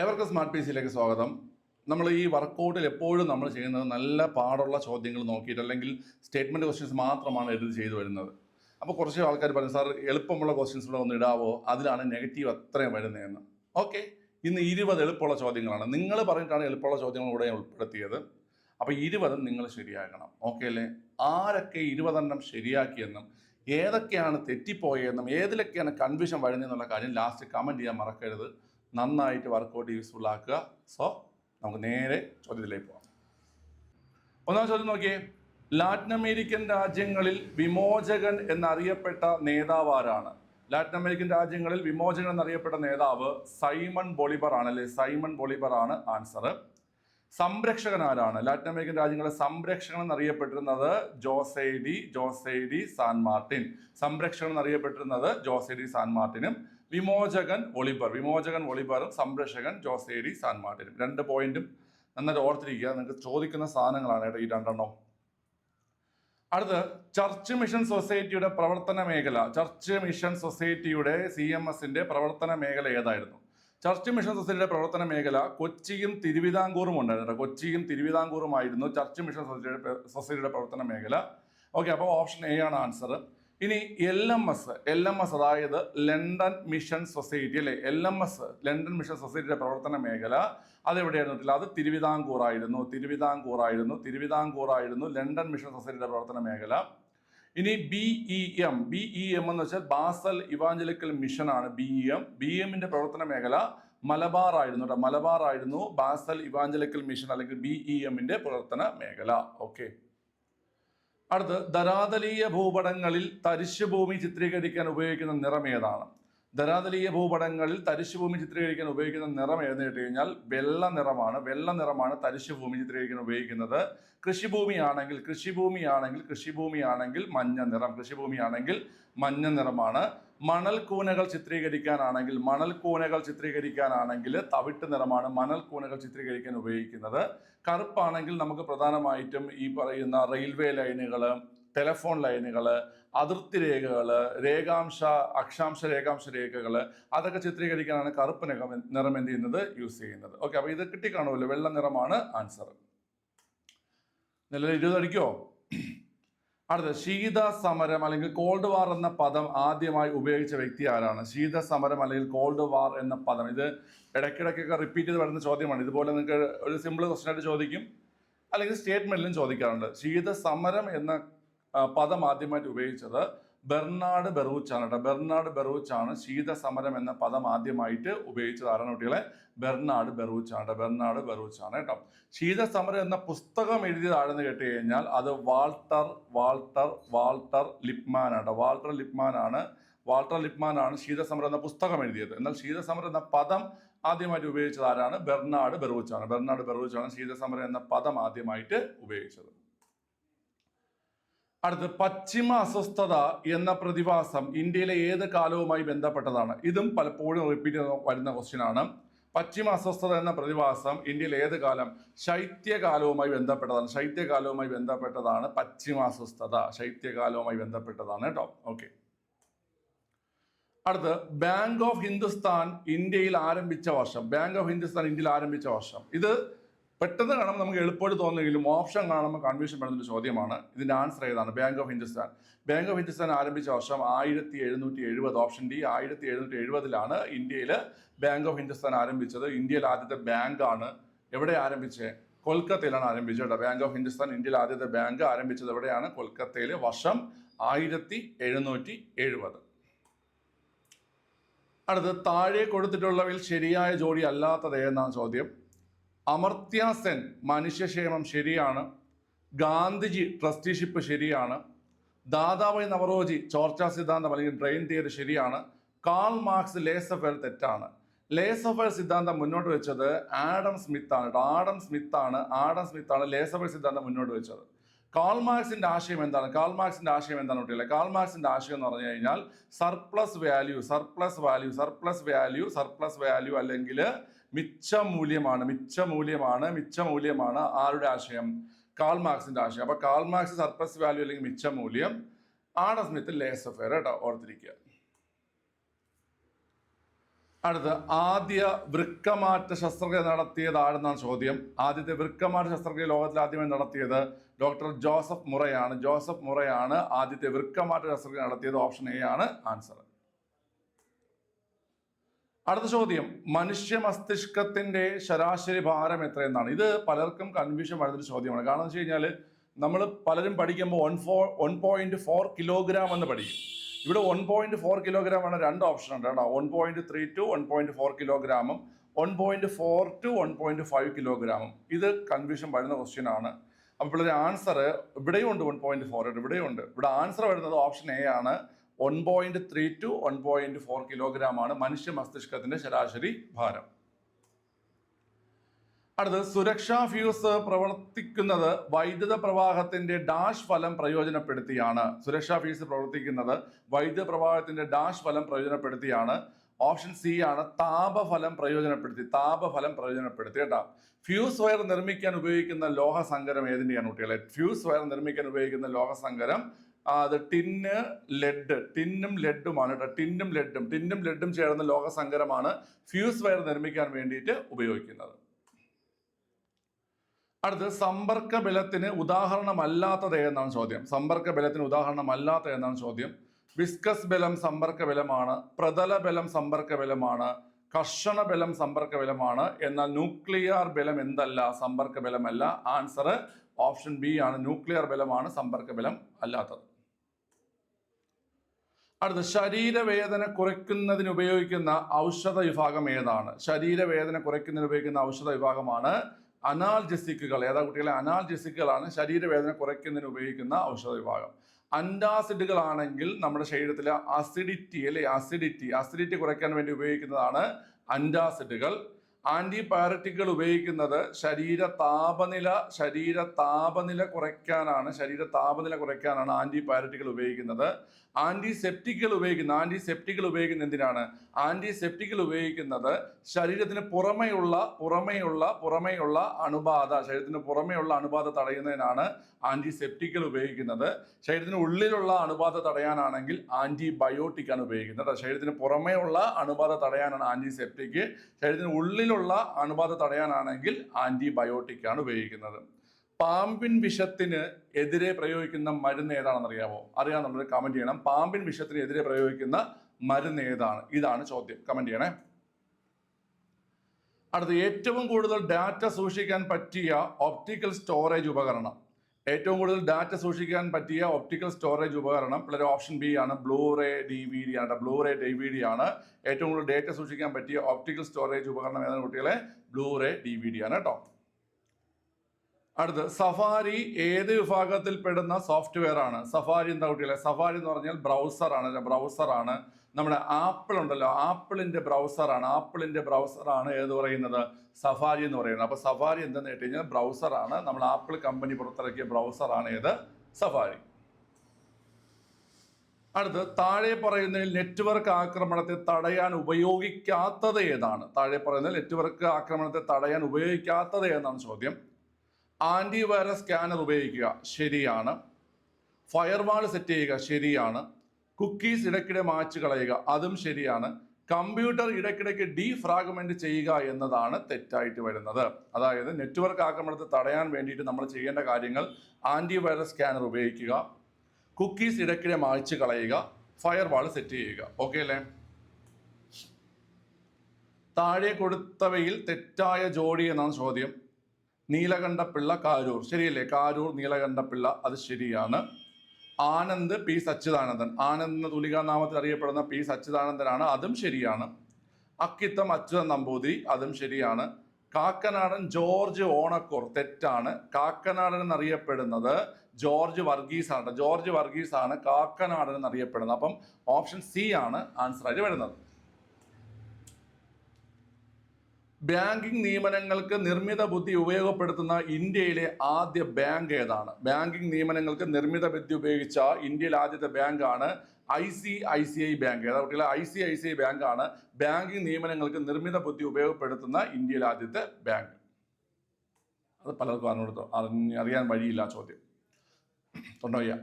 ഏവർക്കും smart P സിയിലേക്ക് സ്വാഗതം. നമ്മൾ ഈ വർക്കൗട്ടിൽ എപ്പോഴും നമ്മൾ ചെയ്യുന്നത് നല്ല പാടുള്ള ചോദ്യങ്ങൾ നോക്കിയിട്ട് അല്ലെങ്കിൽ സ്റ്റേറ്റ്മെന്റ് ക്വസ്റ്റ്യൻസ് മാത്രമാണ് എഴുതി ചെയ്തു വരുന്നത്. അപ്പോൾ കുറച്ച് ആൾക്കാർ പറഞ്ഞു സാർ എളുപ്പമുള്ള ക്വസ്റ്റ്യൻസ് കൂടെ ഒന്ന് ഇടാവോ? അതിലാണ് നെഗറ്റീവ് അത്രയും വരുന്നതെന്ന്. ഓക്കെ. ഇന്ന് ഇരുപത് എളുപ്പമുള്ള ചോദ്യങ്ങളാണ്. നിങ്ങൾ പറഞ്ഞിട്ടാണ് എളുപ്പമുള്ള ചോദ്യങ്ങൾ കൂടെ ഞാൻ ഉൾപ്പെടുത്തിയത്. അപ്പോൾ ഇരുപതും നിങ്ങൾ ശരിയാക്കണം. ഓക്കെ അല്ലേ? ആരൊക്കെ ഇരുപതെണ്ണം ശരിയാക്കിയെന്നും ഏതൊക്കെയാണ് തെറ്റിപ്പോയതെന്നും ഏതിലൊക്കെയാണ് കൺഫ്യൂഷൻ വരുന്നതെന്നുള്ള കാര്യം ലാസ്റ്റ് കമന്റ് ചെയ്യാൻ മറക്കരുത്. നന്നായിട്ട് വർക്കൗട്ട് യൂസ്ഫുൾ ആക്കുക. സോ നമുക്ക് നേരെ ചോദ്യത്തിലേക്ക് പോകാം. ഒന്നാം ചോദ്യം നോക്കിയേ. ലാറ്റിൻ അമേരിക്കൻ രാജ്യങ്ങളിൽ വിമോചകൻ എന്നറിയപ്പെട്ട നേതാവ് ആരാണ്? ലാറ്റിൻ അമേരിക്കൻ രാജ്യങ്ങളിൽ വിമോചകൻ എന്നറിയപ്പെട്ട നേതാവ് സൈമൺ ബൊളിബർ ആണ് അല്ലെ? സൈമൺ ബൊളിബർ ആണ് ആൻസർ സംരക്ഷകൻ ആരാണ്? ലാറ്റിൻ അമേരിക്കൻ രാജ്യങ്ങളെ സംരക്ഷകൻ എന്നറിയപ്പെട്ടിരുന്നത് Jose de Jose de San Martin. സംരക്ഷകൻ എന്നറിയപ്പെട്ടിരുന്നത് ജോസൈഡി സാൻ മാർട്ടിനും വിമോചകൻ ഒളിബർ വിമോചകൻ ഒളിബറും സംരക്ഷകൻ ജോസേഡി സാൻ മാർട്ടിനും. രണ്ട് പോയിന്റും നന്നായിട്ട് ഓർത്തിരിക്കുക. നിങ്ങൾക്ക് ചോദിക്കുന്ന സാധനങ്ങളാണ് ഈ രണ്ടെണ്ണം. അടുത്ത് ചർച്ച് മിഷൻ സൊസൈറ്റിയുടെ പ്രവർത്തന മേഖല. ചർച്ച് മിഷൻ സൊസൈറ്റിയുടെ സി എം എസിന്റെ പ്രവർത്തന മേഖല ഏതായിരുന്നു? ചർച്ച് മിഷൻ സൊസൈറ്റിയുടെ പ്രവർത്തന മേഖല കൊച്ചിയും തിരുവിതാംകൂറും ഉണ്ടായിരുന്നു കൊച്ചിയും തിരുവിതാംകൂറുമായിരുന്നു ചർച്ച് മിഷൻ സൊസൈറ്റിയുടെ സൊസൈറ്റിയുടെ പ്രവർത്തന മേഖല. ഓക്കെ അപ്പോൾ ഓപ്ഷൻ എ ആണ് ആൻസർ ഇനി L M S L M S അതായത് ലണ്ടൻ മിഷൻ സൊസൈറ്റി അല്ലെ? L M S London mission സൊസൈറ്റിയുടെ പ്രവർത്തന മേഖല അതെവിടെയായിരുന്നു അത് തിരുവിതാംകൂറായിരുന്നു തിരുവിതാംകൂറായിരുന്നു തിരുവിതാംകൂറായിരുന്നു ലണ്ടൻ മിഷൻ സൊസൈറ്റിയുടെ പ്രവർത്തന മേഖല. ഇനി B E M B E M എന്ന് വെച്ചാൽ ബാസൽ ഇവാഞ്ചലിക്കൽ മിഷൻ ആണ് ബി ഇ എം. ബി എമ്മിന്റെ പ്രവർത്തന മേഖല മലബാർ ആയിരുന്നു കേട്ടോ. മലബാർ ആയിരുന്നു ബാസൽ ഇവാഞ്ചലിക്കൽ മിഷൻ അല്ലെങ്കിൽ ബി ഇ എമ്മിന്റെ പ്രവർത്തന മേഖല. ഓക്കെ. അടുത്ത് ധരാതലീയ ഭൂപടങ്ങളിൽ തരിശുഭൂമി ചിത്രീകരിക്കാൻ ഉപയോഗിക്കുന്ന നിറം ഏതാണ്? ധരാതലീയ ഭൂപടങ്ങളിൽ തരിശുഭൂമി ചിത്രീകരിക്കാൻ ഉപയോഗിക്കുന്ന നിറം കേട്ട് കഴിഞ്ഞാൽ വെള്ള നിറമാണ്. വെള്ള നിറമാണ് തരിശുഭൂമി ചിത്രീകരിക്കാൻ ഉപയോഗിക്കുന്നത്. കൃഷിഭൂമിയാണെങ്കിൽ കൃഷിഭൂമിയാണെങ്കിൽ കൃഷിഭൂമിയാണെങ്കിൽ മഞ്ഞ നിറം. കൃഷിഭൂമിയാണെങ്കിൽ മഞ്ഞ നിറമാണ്. മണൽ കൂനകൾ ചിത്രീകരിക്കാനാണെങ്കിൽ മണൽ കൂനകൾ ചിത്രീകരിക്കാനാണെങ്കിൽ തവിട്ട് നിറമാണ് മണൽ കൂനകൾ ചിത്രീകരിക്കാൻ ഉപയോഗിക്കുന്നത്. കറുപ്പാണെങ്കിൽ നമുക്ക് പ്രധാനമായിട്ടും ഈ പറയുന്ന റെയിൽവേ ലൈനുകൾ ടെലഫോൺ ലൈനുകൾ അതിർത്തി രേഖകൾ രേഖാംശ അക്ഷാംശ രേഖാംശ രേഖകൾ അതൊക്കെ ചിത്രീകരിക്കാനാണ് കറുപ്പ് നിറം എന്ത് ചെയ്യുന്നത്? യൂസ് ചെയ്യുന്നത്. ഓക്കെ അപ്പോൾ ഇത് കിട്ടിക്കാണുമല്ലോ. വെള്ള നിറമാണ് ആൻസർ നിലവിൽ ഇരുപതടിക്കോ അടുത്ത ശീത സമരം അല്ലെങ്കിൽ കോൾഡ് വാർ എന്ന പദം ആദ്യമായി ഉപയോഗിച്ച വ്യക്തി ആരാണ്? ശീത സമരം അല്ലെങ്കിൽ കോൾഡ് വാർ എന്ന പദം. ഇത് ഇടയ്ക്കിടയ്ക്കൊക്കെ റിപ്പീറ്റ് ചെയ്ത് വരുന്ന ചോദ്യമാണ്. ഇതുപോലെ നിങ്ങൾക്ക് ഒരു സിമ്പിൾ ക്വസ്റ്റൻ ആയിട്ട് ചോദിക്കും. അല്ലെങ്കിൽ സ്റ്റേറ്റ്മെന്റിലും ചോദിക്കാറുണ്ട്. ശീത സമരം എന്ന പദം ആദ്യമായിട്ട് ഉപയോഗിച്ചത് ബെർണാഡ് ബെറൂച്ചാണ് കേട്ടോ. ബെർണാഡ് ബെറൂച്ചാണ് ശീതസമരം എന്ന പദം ആദ്യമായിട്ട് ഉപയോഗിച്ചത്. ആരാണ് കുട്ടികളെ? ബെർണാഡ് ബെറൂച്ചാണ് കേട്ടോ. ബെർണാഡ് ബെറൂച്ചാണ് കേട്ടോ. ശീതസമരം എന്ന പുസ്തകം എഴുതിയതാണെന്ന് കേട്ട് കഴിഞ്ഞാൽ അത് വാൾട്ടർ വാൾട്ടർ വാൾട്ടർ ലിപ്മാൻ ആണ് വാൾട്ടർ ലിപ്മാൻ ആണ്. വാൾട്ടർ ലിപ്മാൻ ആണ് ശീതസമരം എന്ന പുസ്തകം എഴുതിയത്. എന്നാൽ ശീതസമരം എന്ന പദം ആദ്യമായിട്ട് ഉപയോഗിച്ചത് ആരാണ്? ബെർണാഡ് ബെറൂച്ചാണ്. ബെർണാഡ് ബെറൂച്ചാണ് ശീതസമരം എന്ന പദം ആദ്യമായിട്ട് ഉപയോഗിച്ചത്. അടുത്ത് പശ്ചിമ അസ്വസ്ഥത എന്ന പ്രതിഭാസം ഇന്ത്യയിലെ ഏത് കാലവുമായി ബന്ധപ്പെട്ടതാണ്? ഇതും പലപ്പോഴും റിപ്പീറ്റ് വരുന്ന ക്വസ്റ്റ്യൻ ആണ്. പശ്ചിമ അസ്വസ്ഥത എന്ന പ്രതിഭാസം ഇന്ത്യയിലെ ഏത് കാലം? ശൈത്യകാലവുമായി ബന്ധപ്പെട്ടതാണ്. ശൈത്യകാലവുമായി ബന്ധപ്പെട്ടതാണ് പശ്ചിമ അസ്വസ്ഥത. ശൈത്യകാലവുമായി ബന്ധപ്പെട്ടതാണ് കേട്ടോ. ഓക്കെ അടുത്ത് ബാങ്ക് ഓഫ് ഹിന്ദുസ്ഥാൻ ഇന്ത്യയിൽ ആരംഭിച്ച വർഷം. ബാങ്ക് ഓഫ് ഹിന്ദുസ്ഥാൻ ഇന്ത്യയിൽ ആരംഭിച്ച വർഷം. ഇത് പെട്ടെന്ന് കാണുമ്പോൾ നമുക്ക് എളുപ്പമായിട്ട് തോന്നുമെങ്കിലും ഓപ്ഷൻ കാണുമ്പോൾ കൺഫ്യൂഷൻ പെടുന്നൊരു ചോദ്യമാണ്. ഇതിന്റെ ആൻസർ ഏതാണ്? Bank of Hindustan bank of Hindustan ആരംഭിച്ച വർഷം ആയിരത്തി എഴുന്നൂറ്റി എഴുപത് ഓപ്ഷൻ ഡി ആയിരത്തി എഴുന്നൂറ്റി എഴുപതിലാണ് ഇന്ത്യയിൽ ബാങ്ക് ഓഫ് ഹിന്ദുസ്ഥാൻ ആരംഭിച്ചത്. ഇന്ത്യയിൽ ആദ്യത്തെ ബാങ്ക് ആണ്. എവിടെ ആരംഭിച്ചത് കൊൽക്കത്തയിലാണ് ആരംഭിച്ചത് ബാങ്ക് ഓഫ് ഹിന്ദുസ്ഥാൻ ഇന്ത്യയിൽ ആദ്യത്തെ ബാങ്ക് ആരംഭിച്ചത് എവിടെയാണ്? കൊൽക്കത്തയിൽ വർഷം ആയിരത്തി എഴുന്നൂറ്റി എഴുപത് അടുത്ത് താഴെ കൊടുത്തിട്ടുള്ളവയിൽ ശരിയായ ജോഡി അല്ലാത്തത് ഏതെന്നാണ് ചോദ്യം? അമർത്യ സെൻ മനുഷ്യക്ഷേമം ശരിയാണ്. ഗാന്ധിജി ട്രസ്റ്റിഷിപ്പ് ശരിയാണ്. ദാദാബായ് നവറോജി ചോർച്ചാ സിദ്ധാന്തം അല്ലെങ്കിൽ ഡ്രെയിൻ തിയറി ശരിയാണ്. Karl Marx lace of well തെറ്റാണ്. ലേസ് ഓഫ് വെൽ സിദ്ധാന്തം മുന്നോട്ട് വെച്ചത് ആഡം സ്മിത്ത് ആണ്. ആഡം സ്മിത്ത് ആണ് ആഡം സ്മിത്ത് ആണ് ലേസ് ഓഫ് വെൽ സിദ്ധാന്തം മുന്നോട്ട് വെച്ചത്. കാൾ മാർക്സിന്റെ ആശയം എന്താണ്? കാൾ മാർക്സിന്റെ ആശയം എന്താണ് കുട്ടികളെ? കാൾ മാർക്സിന്റെ ആശയം എന്ന് പറഞ്ഞു കഴിഞ്ഞാൽ surplus value surplus value surplus value surplus value അല്ലെങ്കിൽ മിച്ച മൂല്യമാണ് മിച്ച മൂല്യമാണ് മിച്ച മൂല്യമാണ് ആരുടെ ആശയം? കാൾ മാർക്സിന്റെ ആശയം. അപ്പൊ കാൾ മാർക്സ് സർപ്ലസ് വാല്യൂ അല്ലെങ്കിൽ മിച്ച മൂല്യം ആണ് സ്മിത്ത് ലേസ് ലേസഫെയർ കേട്ടോ ഓർത്തിരിക്കുക. അടുത്ത ആദ്യ വൃക്കമാറ്റ ശസ്ത്രക്രിയ നടത്തിയത് ആരെന്നാണ് ചോദ്യം. ആദ്യത്തെ വൃക്കമാറ്റ ശസ്ത്രക്രിയ ലോകത്തിൽ ആദ്യമായി നടത്തിയത് ഡോക്ടർ ജോസഫ് മുറയാണ്. ജോസഫ് മുറയാണ് ആദ്യത്തെ വൃക്കമാറ്റ ശസ്ത്രക്രിയ നടത്തിയത്. ഓപ്ഷൻ എ ആണ് ആൻസർ അടുത്ത ചോദ്യം. മനുഷ്യ മസ്തിഷ്കത്തിന്റെ ശരാശരി ഭാരം എത്രയെന്നാണ്. ഇത് പലർക്കും കൺഫ്യൂഷൻ വരുന്നൊരു ചോദ്യമാണ്. കാരണം വെച്ച് കഴിഞ്ഞാൽ നമ്മൾ പലരും പഠിക്കുമ്പോൾ one four one point four kilogram എന്ന് പഠിക്കും. ഇവിടെ വൺ പോയിന്റ് ഫോർ കിലോഗ്രാം ആണ് രണ്ട് ഓപ്ഷൻ ഉണ്ട് കേട്ടോ. One point three two one point four കിലോഗ്രാമും one point four two one point five കിലോഗ്രാമും ഇത് കൺഫ്യൂഷൻ വരുന്ന ക്വസ്റ്റ്യൻ ആണ്. അപ്പോൾ ഇവിടെ ആൻസർ ഇവിടെയും ഉണ്ട് വൺ പോയിന്റ് ഫോർ ഇവിടെയും ഉണ്ട്. ഇവിടെ ആൻസർ വരുന്നത് ഓപ്ഷൻ എ ആണ്. One point three two one point four kilogram ആണ് മനുഷ്യ മസ്തിഷ്കത്തിന്റെ ശരാശരി ഭാരം. അടുത്തത് സുരക്ഷാ ഫ്യൂസ് പ്രവർത്തിക്കുന്നത് വൈദ്യുത പ്രവാഹത്തിന്റെ ഡാഷ് ഫലം പ്രയോജനപ്പെടുത്തിയാണ്. സുരക്ഷാ ഫ്യൂസ് പ്രവർത്തിക്കുന്നത് വൈദ്യുത പ്രവാഹത്തിന്റെ ഡാഷ് ഫലം പ്രയോജനപ്പെടുത്തിയാണ്. ഓപ്ഷൻ സി ആണ് താപഫലം പ്രയോജനപ്പെടുത്തി താപഫലം പ്രയോജനപ്പെടുത്തി കേട്ടോ. ഫ്യൂസ് വയർ നിർമ്മിക്കാൻ ഉപയോഗിക്കുന്ന ലോഹസങ്കരം ഏതിന്റെയാണ് കുട്ടികളെ? ഫ്യൂസ് വയർ നിർമ്മിക്കാൻ ഉപയോഗിക്കുന്ന ലോഹ സങ്കരം ആ, അത് ടിന്ന് ലെഡ് ടിന്നും ലെഡുമാണ് കേട്ടോ. ടിന്നും ലെഡും ടിന്നും ലെഡും ചേർന്ന ലോഹസങ്കരമാണ് ഫ്യൂസ് വയർ നിർമ്മിക്കാൻ വേണ്ടിയിട്ട് ഉപയോഗിക്കുന്നത്. അടുത്ത് സമ്പർക്ക ബലത്തിന് ഉദാഹരണമല്ലാത്തത് എന്നാണ് ചോദ്യം. സമ്പർക്ക ബലത്തിന് ഉദാഹരണമല്ലാത്ത എന്നാണ് ചോദ്യം. വിസ്കസ് ബലം സമ്പർക്ക ബലമാണ് പ്രതല ബലം സമ്പർക്ക ബലമാണ് കർഷണ ബലം സമ്പർക്ക ബലമാണ്. എന്നാൽ ന്യൂക്ലിയർ ബലം എന്തല്ല? സമ്പർക്ക ബലമല്ല. ആൻസർ ഓപ്ഷൻ ബി ആണ്. ന്യൂക്ലിയർ ബലമാണ് സമ്പർക്ക ബലം അല്ലാത്തത്. അടുത്ത ശരീരവേദന കുറയ്ക്കുന്നതിന് ഉപയോഗിക്കുന്ന ഔഷധ വിഭാഗം ഏതാണ്? ശരീരവേദന കുറയ്ക്കുന്നതിന് ഉപയോഗിക്കുന്ന ഔഷധ വിഭാഗമാണ് അനാൽജസിക്കുകൾ. ഏതാ കുട്ടികളെ? അനാൽജസിക്കുകളാണ് ശരീരവേദന കുറയ്ക്കുന്നതിന് ഉപയോഗിക്കുന്ന ഔഷധ വിഭാഗം. അന്റാസിഡുകളാണെങ്കിൽ നമ്മുടെ ശരീരത്തിലെ അസിഡിറ്റി അല്ലെ? അസിഡിറ്റി അസിഡിറ്റി കുറയ്ക്കാൻ വേണ്ടി ഉപയോഗിക്കുന്നതാണ് അന്റാസിഡുകൾ ആന്റിബയോട്ടിക്കുകൾ ഉപയോഗിക്കുന്നത് ശരീര താപനില ശരീര താപനില കുറയ്ക്കാനാണ് ശരീര താപനില കുറയ്ക്കാനാണ് ആന്റിബയോട്ടിക്കുകൾ ഉപയോഗിക്കുന്നത്. ആന്റിസെപ്റ്റിക്കുകൾ ഉപയോഗിക്കുന്നത് ആന്റിസെപ്റ്റിക്കുകൾ ഉപയോഗിക്കുന്നത് എന്തിനാണ്? ആന്റിസെപ്റ്റിക്കുകൾ ഉപയോഗിക്കുന്നത് ശരീരത്തിന് പുറമെയുള്ള പുറമെയുള്ള പുറമെയുള്ള അണുബാധ ശരീരത്തിന് പുറമെയുള്ള അണുബാധ തടയുന്നതിനാണ് ആന്റിസെപ്റ്റിക്കുകൾ ഉപയോഗിക്കുന്നത്. ശരീരത്തിന് ഉള്ളിലുള്ള അണുബാധ തടയാനാണെങ്കിൽ ആന്റിബയോട്ടിക് ആണ് ഉപയോഗിക്കുന്നത്. ശരീരത്തിന് പുറമെയുള്ള അണുബാധ തടയാനാണ് ആന്റിസെപ്റ്റിക്. ശരീരത്തിന് ഉള്ളിലുള്ള അണുബാധ തടയാനാണെങ്കിൽ ആന്റിബയോട്ടിക് ആണ് ഉപയോഗിക്കുന്നത്. പാമ്പിൻ വിഷത്തിന് എതിരെ പ്രയോഗിക്കുന്ന മരുന്ന് ഏതാണെന്ന് അറിയാമോ അറിയാമെന്നുള്ളത് കമന്റ് ചെയ്യണം. പാമ്പിൻ വിഷത്തിന് എതിരെ പ്രയോഗിക്കുന്ന മരുന്ന് ഏതാണ്? ഇതാണ് ചോദ്യം. കമന്റ് ചെയ്യണേ. അടുത്ത ഏറ്റവും കൂടുതൽ ഡാറ്റ സൂക്ഷിക്കാൻ പറ്റിയ ഓപ്റ്റിക്കൽ സ്റ്റോറേജ് ഉപകരണം. ഏറ്റവും കൂടുതൽ ഡാറ്റ സൂക്ഷിക്കാൻ പറ്റിയ ഒപ്റ്റിക്കൽ സ്റ്റോറേജ് ഉപകരണം പിള്ളേർ ഓപ്ഷൻ ബി ആണ്. Blu ray D V D ആണ് blu ray D V D ആണ്. ഏറ്റവും കൂടുതൽ ഡാറ്റ സൂക്ഷിക്കാൻ പറ്റിയ ഒപ്റ്റിക്കൽ സ്റ്റോറേജ് ഉപകരണം ഏതാണ് കുട്ടികളെ? ബ്ലൂറേ ഡി വി ഡി ആണ് കേട്ടോ അടുത്ത് സഫാരി ഏത് വിഭാഗത്തിൽ പെടുന്ന സോഫ്റ്റ്വെയർ ആണ്? സഫാരി എന്താ കുട്ടികളെ? സഫാരി എന്ന് പറഞ്ഞാൽ ബ്രൗസർ ആണ് ബ്രൗസർ ആണ്. നമ്മുടെ ആപ്പിൾ ഉണ്ടല്ലോ ആപ്പിളിന്റെ ബ്രൗസറാണ് ബ്രൗസർ ആണ് ഏത് പറയുന്നത്? സഫാരി എന്ന് പറയുന്നത്. അപ്പോൾ സഫാരി എന്തെന്ന് കേട്ട് കഴിഞ്ഞാൽ ബ്രൗസർ ആണ്. നമ്മൾ ആപ്പിൾ കമ്പനി പുറത്തിറക്കിയ ബ്രൗസറാണ് ഏത്? സഫാരി. അടുത്ത് താഴെ പറയുന്നതിൽ നെറ്റ്വർക്ക് ആക്രമണത്തെ തടയാൻ ഉപയോഗിക്കാത്തത് ഏതാണ്? താഴെ പറയുന്നതിൽ നെറ്റ്വർക്ക് ആക്രമണത്തെ തടയാൻ ഉപയോഗിക്കാത്തത് ഏതാണ് ചോദ്യം? ആന്റിവൈറസ് സ്കാനർ ഉപയോഗിക്കുക ശരിയാണ്. ഫയർവാൾ സെറ്റ് ചെയ്യുക ശരിയാണ്. കുക്കീസ് ഇടയ്ക്കിടെ മാച്ച് കളയുക. അതും ശരിയാണ്. കമ്പ്യൂട്ടർ ഇടയ്ക്കിടയ്ക്ക് ഡീഫ്രാഗ്മെന്റ് ചെയ്യുക എന്നതാണ് തെറ്റായിട്ട് വരുന്നത്. അതായത് നെറ്റ്വർക്ക് ആക്രമണത്തെ തടയാൻ വേണ്ടിയിട്ട് നമ്മൾ ചെയ്യേണ്ട കാര്യങ്ങൾ ആന്റിവൈറസ് സ്കാനർ ഉപയോഗിക്കുക. കുക്കീസ് ഇടയ്ക്കിടെ മായ്ച്ചു കളയുക. ഫയർവാൾ സെറ്റ് ചെയ്യുക. ഓക്കെ അല്ലേ? താഴെ കൊടുത്തവയിൽ തെറ്റായ ജോഡി എന്നാണ് ചോദ്യം. നീലകണ്ഠപിള്ള കാരൂർ. ശരിയല്ലേ? കാരൂർ നീലകണ്ഠപിള്ള അത് ശരിയാണ്. ആനന്ദ് പി സച്ചിദാനന്ദൻ. ആനന്ദ് എന്ന തുലികാനാമത്തിൽ അറിയപ്പെടുന്ന പി സച്ചിദാനന്ദനാണ്. അതും ശരിയാണ്. അക്കിത്തം അച്യുതൻ നമ്പൂതിരി അതും ശരിയാണ്. കാക്കനാടൻ ജോർജ് ഓണക്കൂർ തെറ്റാണ്. കാക്കനാടൻ എന്നറിയപ്പെടുന്നത് ജോർജ് വർഗീസ് ആണ് ജോർജ് വർഗീസ് ആണ് കാക്കനാടൻ എന്നറിയപ്പെടുന്നത്. അപ്പം ഓപ്ഷൻ സി ആണ് ആൻസർ ആയിട്ട് വരുന്നത്. ബാങ്കിംഗ് നിയമനങ്ങൾക്ക് നിർമ്മിത ബുദ്ധി ഉപയോഗപ്പെടുത്തുന്ന ഇന്ത്യയിലെ ആദ്യ ബാങ്ക് ഏതാണ്? ബാങ്കിംഗ് നിയമനങ്ങൾക്ക് നിർമ്മിത ബുദ്ധി ഉപയോഗിച്ച ഇന്ത്യയിലെ ആദ്യത്തെ ബാങ്കാണ് I C I C I bank. ഏതാ കുട്ടികളെ? I C I C I ബാങ്കാണ് ബാങ്കിംഗ് നിയമനങ്ങൾക്ക് നിർമ്മിത ബുദ്ധി ഉപയോഗപ്പെടുത്തുന്ന ഇന്ത്യയിലെ ആദ്യത്തെ ബാങ്ക്. അത് പലർക്കും അറിഞ്ഞു അറിഞ്ഞ് അറിയാൻ വഴിയില്ല ചോദ്യം. തൊണ്ടോയ്യ.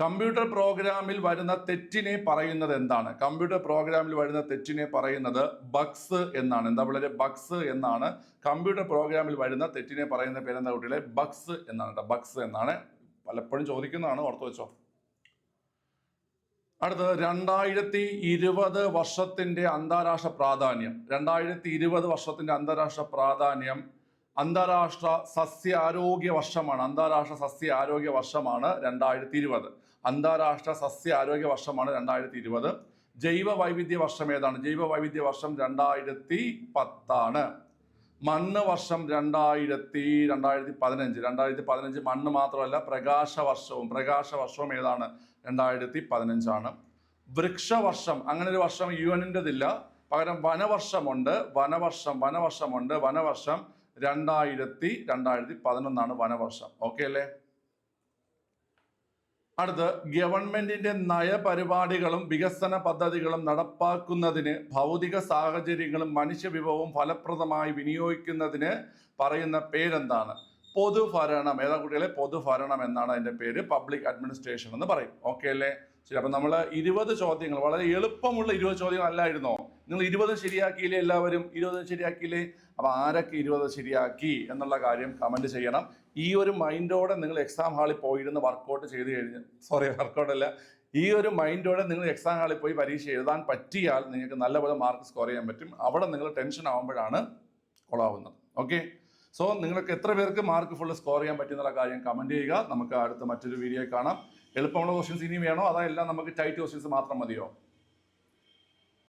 കമ്പ്യൂട്ടർ പ്രോഗ്രാമിൽ വരുന്ന തെറ്റിനെ പറയുന്നത് എന്താണ്? കമ്പ്യൂട്ടർ പ്രോഗ്രാമിൽ വരുന്ന തെറ്റിനെ പറയുന്നത് ബഗ്സ് എന്നാണ്. എന്താ പിള്ളേരെ? ബഗ്സ് എന്നാണ്. കമ്പ്യൂട്ടർ പ്രോഗ്രാമിൽ വരുന്ന തെറ്റിനെ പറയുന്ന പേരെന്താ കുട്ടികളെ? ബഗ്സ് എന്നാണ് കേട്ടോ. ബഗ്സ് എന്നാണ്. പലപ്പോഴും ചോദിക്കുന്നതാണ്. ഓർത്തു വെച്ചോ. അടുത്തത് രണ്ടായിരത്തി ഇരുപത് വർഷത്തിന്റെ അന്താരാഷ്ട്ര പ്രാധാന്യം. രണ്ടായിരത്തി ഇരുപത് വർഷത്തിന്റെ അന്താരാഷ്ട്ര പ്രാധാന്യം അന്താരാഷ്ട്ര സസ്യ ആരോഗ്യ വർഷമാണ്. അന്താരാഷ്ട്ര സസ്യ ആരോഗ്യ വർഷമാണ് രണ്ടായിരത്തി ഇരുപത്. അന്താരാഷ്ട്ര സസ്യ ആരോഗ്യ വർഷമാണ് രണ്ടായിരത്തി ഇരുപത് ജൈവ വൈവിധ്യ വർഷം ഏതാണ്? ജൈവ വൈവിധ്യ വർഷം രണ്ടായിരത്തി പത്താണ് മണ്ണ് വർഷം രണ്ടായിരത്തി രണ്ടായിരത്തി പതിനഞ്ച് രണ്ടായിരത്തി പതിനഞ്ച് മണ്ണ് മാത്രമല്ല പ്രകാശ വർഷവും പ്രകാശ വർഷവും ഏതാണ്? രണ്ടായിരത്തി പതിനഞ്ചാണ് വൃക്ഷവർഷം അങ്ങനെ ഒരു വർഷം യു എന്നിന്റെതില്ല പകരം വനവർഷമുണ്ട് വനവർഷം വനവർഷമുണ്ട് വനവർഷം രണ്ടായിരത്തി രണ്ടായിരത്തി പതിനൊന്നാണ് വനവർഷം. ഓക്കെ അല്ലേ? അടുത്ത് ഗവൺമെന്റിന്റെ നയപരിപാടികളും വികസന പദ്ധതികളും നടപ്പാക്കുന്നതിന് ഭൗതിക സാഹചര്യങ്ങളും മനുഷ്യവിഭവവും ഫലപ്രദമായി വിനിയോഗിക്കുന്നതിന് പറയുന്ന പേരെന്താണ്? പൊതുഭരണം. ഏതാ കുട്ടികളെ? പൊതുഭരണം എന്നാണ് അതിന്റെ പേര്. പബ്ലിക് അഡ്മിനിസ്ട്രേഷൻ എന്ന് പറയും. ഓക്കെ അല്ലേ? ശരി അപ്പം നമ്മൾ ഇരുപത് ചോദ്യങ്ങൾ വളരെ എളുപ്പമുള്ള ഇരുപത് ചോദ്യങ്ങൾ അല്ലായിരുന്നോ നിങ്ങൾ ഇരുപത് ശരിയാക്കിയില്ലേ എല്ലാവരും? ഇരുപത് ശരിയാക്കിയില്ലേ? അപ്പം ആരൊക്കെ ഇരുപത് ശരിയാക്കി എന്നുള്ള കാര്യം കമന്റ് ചെയ്യണം. ഈ ഒരു മൈൻഡോടെ നിങ്ങൾ എക്സാം ഹാളിൽ പോയിരുന്ന് വർക്കൗട്ട് ചെയ്ത് കഴിഞ്ഞ് സോറി വർക്കൗട്ട് അല്ല. ഈ ഒരു മൈൻഡോടെ നിങ്ങൾ എക്സാം ഹാളിൽ പോയി പരീക്ഷ എഴുതാൻ പറ്റിയാൽ നിങ്ങൾക്ക് നല്ലപോലെ മാർക്ക് സ്കോർ ചെയ്യാൻ പറ്റും. അവിടെ നിങ്ങൾ ടെൻഷൻ ആവുമ്പോഴാണ് കൊളാവുന്നത് ഓക്കെ സോ നിങ്ങൾക്ക് എത്ര പേർക്ക് മാർക്ക് ഫുള്ള് സ്കോർ ചെയ്യാൻ പറ്റുന്നുള്ള കാര്യം കമന്റ് ചെയ്യുക. നമുക്ക് അടുത്ത മറ്റൊരു വീഡിയോ കാണാം. എളുപ്പമുള്ള ക്വസ്റ്റ്യൻസ് ഇനി വേണോ? അതാ എല്ലാം നമുക്ക് ടൈറ്റ് ക്വസ്റ്റ്യൻസ് മാത്രം മതിയോ?